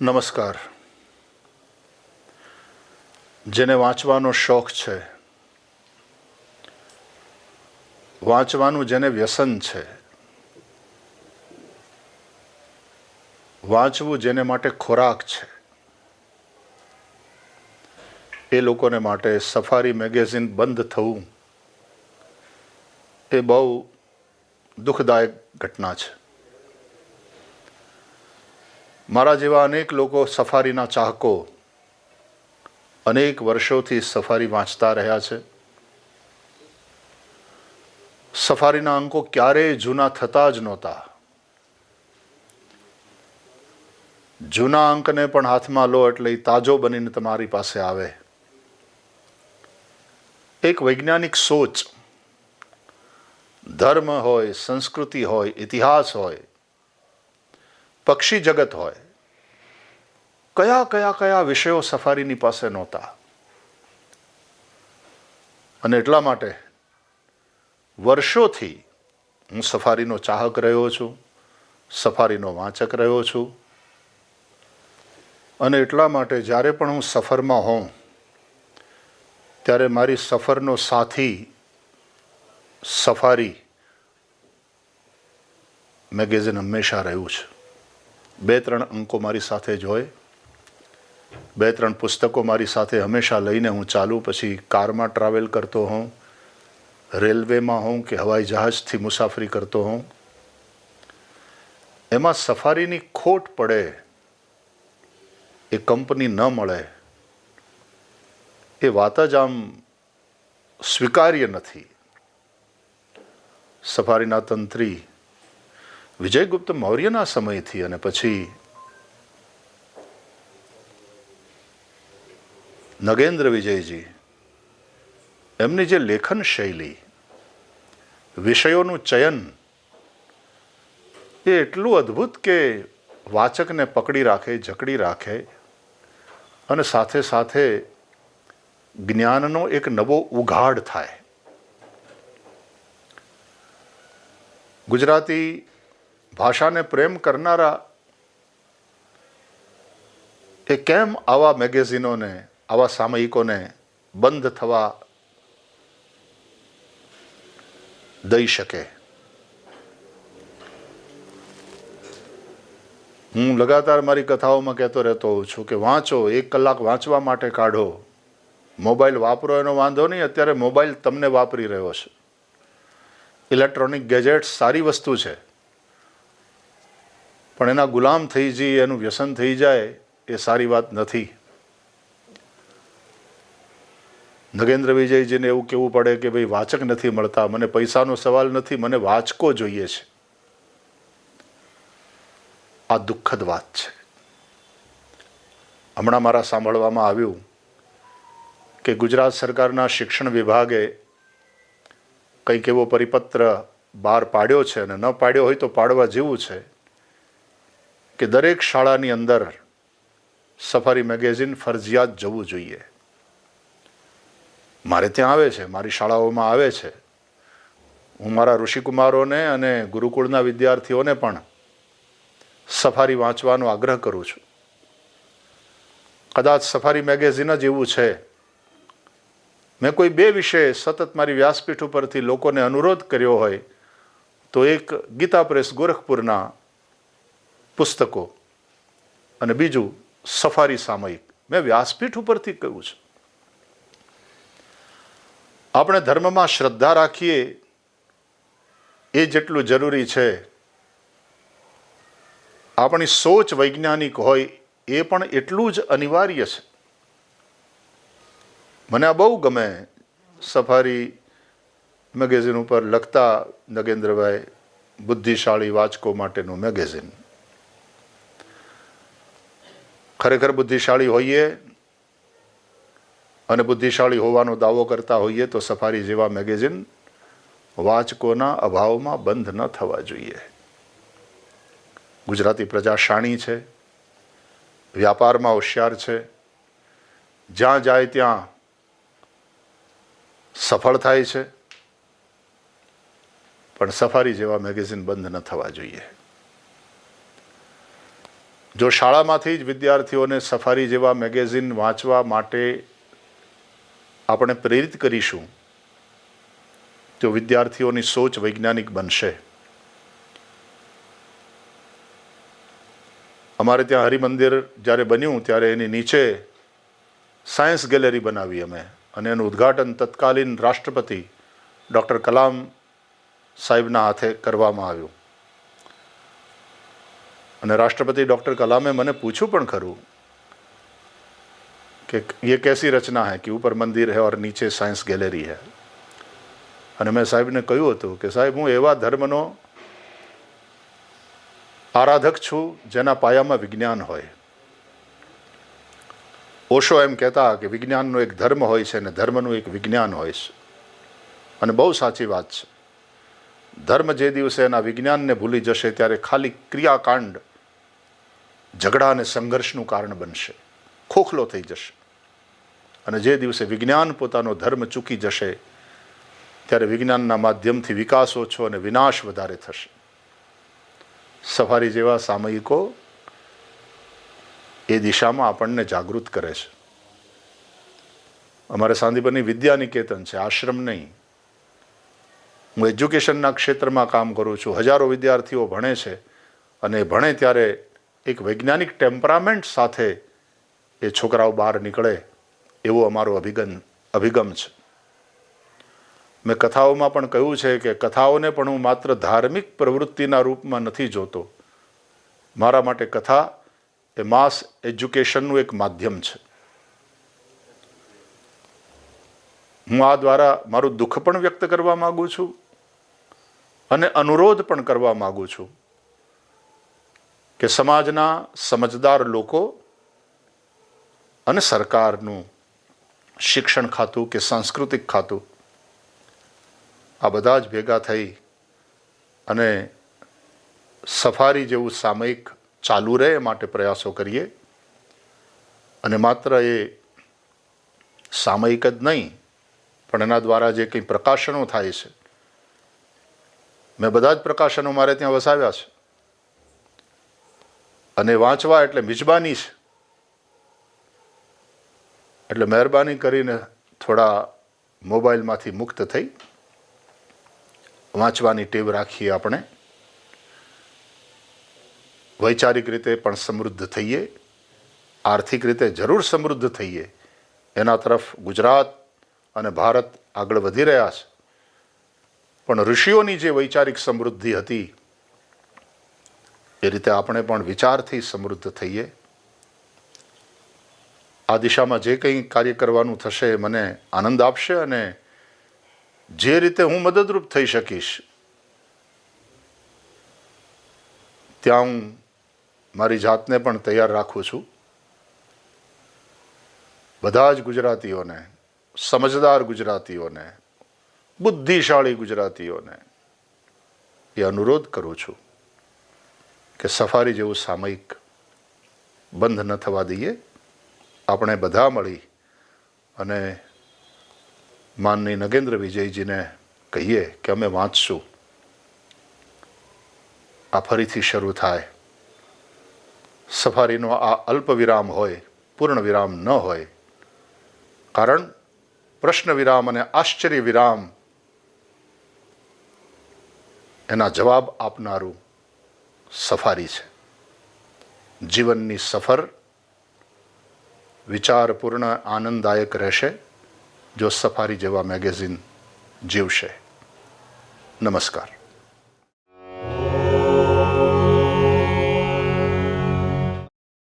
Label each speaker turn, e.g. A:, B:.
A: નમસ્કાર. જેને વાંચવાનો શોખ છે, વાંચવાનું જેને વ્યસન છે, વાંચવું જેને માટે ખોરાક છે, એ લોકોને માટે સફારી મેગેઝિન બંધ થવું એ બહુ દુઃખદાયક ઘટના છે. મારા જેવા અનેક લોકો સફારીના ચાહકો અનેક વર્ષોથી સફારી વાંચતા રહ્યા છે. સફારીના અંકો ક્યારેય જૂના થતા જ નહોતા. જૂના અંકને પણ હાથમાં લો એટલે તાજો બનીને તમારી પાસે આવે. એક વૈજ્ઞાનિક સોચ, ધર્મ હોય, સંસ્કૃતિ હોય, ઇતિહાસ હોય પક્ષી જગત હોય. કયા કયા કયા વિષયો સફારીની પાસે નહોતા. અને એટલા માટે વર્ષોથી હું સફારીનો ચાહક રહ્યો છું, સફારીનો વાંચક રહ્યો છું. અને એટલા માટે જ્યારે પણ હું સફરમાં હોઉં, ત્યારે મારી સફરનો સાથી સફારી મેગેઝિન હંમેશા રહ્યું છે. બે ત્રણ અંકો મારી સાથે જ હોય. બે ત્રણ પુસ્તકો મારી સાથે હંમેશા લઈને હું ચાલું, પછી કારમાં ટ્રાવેલ કરતો હોઉં, રેલવેમાં હોઉં કે હવાઈ જહાજથી મુસાફરી કરતો હોઉં. એમાં સફારીની ખોટ પડે, એ કંપની ન મળે. એ વાત જ આમ સ્વીકાર્ય નથી. સફારીના તંત્રી વિજયગુપ્ત મૌર્યના સમયથી અને પછી નગેન્દ્ર વિજયજી, એમની જે લેખન શૈલી, વિષયોનું ચયન, એ એટલું અદ્ભુત કે વાચકને પકડી રાખે, જકડી રાખે અને સાથે સાથે જ્ઞાનનો એક નવો ઉઘાડ થાય. ગુજરાતી ભાષાને પ્રેમ કરનારા એ કેમ આવા મેગેઝિનોને, આવા સામયિકોને બંધ થવા દઈ શકે? હું લગાતાર મારી કથાઓમાં કહેતો રહેતો હોઉં છું કે વાંચો, એક કલાક વાંચવા માટે કાઢો. મોબાઈલ વાપરો એનો વાંધો નહીં, અત્યારે મોબાઈલ તમને વાપરી રહ્યો છે. ઇલેક્ટ્રોનિક ગેજેટ્સ સારી વસ્તુ છે. પણ એના ગુલામ થઈ જઈએ, એનું વ્યસન થઈ જાય, એ સારી વાત નથી. નગેન્દ્ર વિજયજીને એવું કહેવું પડે કે ભાઈ વાચક નથી મળતા, મને પૈસાનો સવાલ નથી, મને વાચકો જોઈએ છે. આ દુઃખદ વાત છે. હમણાં મારા સાંભળવામાં આવ્યું કે ગુજરાત સરકારના શિક્ષણ વિભાગે કંઈક એવો પરિપત્ર બહાર પાડ્યો છે અને ન પાડ્યો હોય તો પાડવા જેવું છે. કે દરેક શાળાની અંદર સફારી મેગેઝિન ફરજિયાત જવું જોઈએ. મારે ત્યાં આવે છે, મારી શાળાઓમાં આવે છે. હું મારા ઋષિકુમારોને અને ગુરુકુળના વિદ્યાર્થીઓને પણ સફારી વાંચવાનો આગ્રહ કરું છું. કદાચ સફારી મેગેઝિન જ એવું છે. મેં કોઈ બે વિષય સતત મારી વ્યાસપીઠ ઉપરથી લોકોને અનુરોધ કર્યો હોય તો એક ગીતા પ્રેસ ગોરખપુરના પુસ્તકો અને બીજું સફારી સામયિક. મેં વ્યાસપીઠ ઉપરથી કહ્યું છે. આપણે ધર્મમાં શ્રદ્ધા રાખીએ, એ જેટલું જરૂરી છે. આપણી સોચ વૈજ્ઞાનિક હોય, એ પણ એટલું જ અનિવાર્ય છે. મને આ બહુ ગમે. સફારી મેગેઝિન ઉપર લખતા નગેન્દ્રભાઈ બુદ્ધિશાળી વાચકો માટેનું મેગેઝિન. ખરેખર બુદ્ધિશાળી હોઈએ અને બુદ્ધિશાળી હોવાનો દાવો કરતા હોઈએ તો સફારી જેવા મેગેઝિન વાચકોના અભાવમાં બંધ ન થવા જોઈએ. ગુજરાતી પ્રજા શાણી છે, વ્યાપારમાં હોશિયાર છે, જ્યાં જાય ત્યાં સફળ થાય છે, પણ સફારી જેવા મેગેઝિન બંધ ન થવા જોઈએ. જો શાળામાંથી જ વિદ્યાર્થીઓને સફારી જેવા મેગેઝિન વાંચવા માટે આપણે પ્રેરિત કરીશું, તો વિદ્યાર્થીઓની સોચ વૈજ્ઞાનિક બનશે. અમારે ત્યાં હરિમંદિર જ્યારે બન્યું, ત્યારે એની નીચે સાયન્સ ગેલેરી બનાવી અમે અને એનું ઉદ્ઘાટન તત્કાલીન રાષ્ટ્રપતિ ડૉક્ટર કલામ સાહેબના હાથે કરવામાં આવ્યું. અને રાષ્ટ્રપતિ ડૉક્ટર કલામે મને પૂછ્યું પણ ખરું કે ये कैसी रचना है कि ऊपर मंदिर है और નીચે સાયન્સ ગેલેરી है અને મેં સાહેબને કહ્યું હતું કે સાહેબ હું એવા ધર્મનો આરાધક છું જેના પાયામાં વિજ્ઞાન હોય ઓશો એમ કહેતા કે વિજ્ઞાનનો એક ધર્મ હોય છે અને ધર્મનું એક વિજ્ઞાન હોય છે અને બહુ સાચી વાત છે ધર્મ જે દિવસે એના વિજ્ઞાનને ભૂલી જશે ત્યારે ખાલી ક્રિયાકાંડ ઝઘડા અને સંઘર્ષનું કારણ બનશે. ખોખલો થઈ જશે. અને જે દિવસે વિજ્ઞાન પોતાનો ધર્મ ચૂકી જશે, ત્યારે વિજ્ઞાનના માધ્યમથી વિકાસ ઓછો અને વિનાશ વધારે થશે. સફારી જેવા સામયિકો એ દિશામાં આપણને જાગૃત કરે છે. અમારે સાંદીપની વિદ્યા નિકેતન છે, આશ્રમ નહીં. હું એજ્યુકેશનના ક્ષેત્રમાં કામ કરું છું. હજારો વિદ્યાર્થીઓ ભણે છે. અને ભણે ત્યારે એક વૈજ્ઞાનિક ટેમ્પરામેન્ટ સાથે એ છોકરાઓ બહાર નીકળે એવો અમારો અભિગમ અભિગમ છે. મેં કથાઓમાં પણ કહ્યું છે કે કથાઓને પણ હું માત્ર ધાર્મિક પ્રવૃત્તિના રૂપમાં નથી જોતો. મારા માટે કથા એ માસ એજ્યુકેશનનું એક માધ્યમ છે. હું આ દ્વારા મારું દુઃખ પણ વ્યક્ત કરવા માગું છું અને અનુરોધ પણ કરવા માગું છું. કે સમાજના સમજદાર લોકો અને સરકારનું શિક્ષણ ખાતું કે સાંસ્કૃતિક ખાતું, આ બધા જ ભેગા થઈ અને સફારી જેવું સામયિક ચાલુ રહે માટે પ્રયાસો કરીએ. અને માત્ર એ સામયિક જ નહીં, પણ એના દ્વારા જે કંઈ પ્રકાશનો થાય છે. મેં બધા જ પ્રકાશનો મારે ત્યાં વસાવ્યા છે. અને વાંચવા એટલે મિજબાની છે. એટલે મહેરબાની કરીને થોડા મોબાઈલમાંથી મુક્ત થઈ વાંચવાની ટેવ રાખીએ આપણે. વૈચારિક રીતે પણ સમૃદ્ધ થઈએ, આર્થિક રીતે જરૂર સમૃદ્ધ થઈએ. એના તરફ ગુજરાત અને ભારત આગળ વધી રહ્યા છે. પણ ઋષિઓની જે વૈચારિક સમૃદ્ધિ હતી એ રીતે આપણે પણ વિચારથી સમૃદ્ધ થઈએ. આ દિશામાં જે કંઈ કાર્ય કરવાનું થશે એ મને આનંદ આપશે અને જે રીતે હું મદદરૂપ થઈ શકીશ, ત્યાં હું મારી જાતને પણ તૈયાર રાખું છું. બધા જ ગુજરાતીઓને, સમજદાર ગુજરાતીઓને, બુદ્ધિશાળી ગુજરાતીઓને એ અનુરોધ કરું છું. કે સફારી જેવું સામયિક બંધ ન થવા દઈએ. આપણે બધા મળી અને માનની નગેન્દ્ર વિજયજીને કહીએ કે અમે વાંચશું. આ ફરીથી શરૂ થાય. સફારીનો આ અલ્પ વિરામ હોય પૂર્ણ વિરામ ન હોય, કારણ પ્રશ્ન વિરામ અને આશ્ચર્ય વિરામ એના જવાબ આપનારું સફારી છે. જીવનની સફર વિચારપૂર્ણ આનંદદાયક રહેશે જો સફારી જેવા મેગેઝિન જીવશે. નમસ્કાર.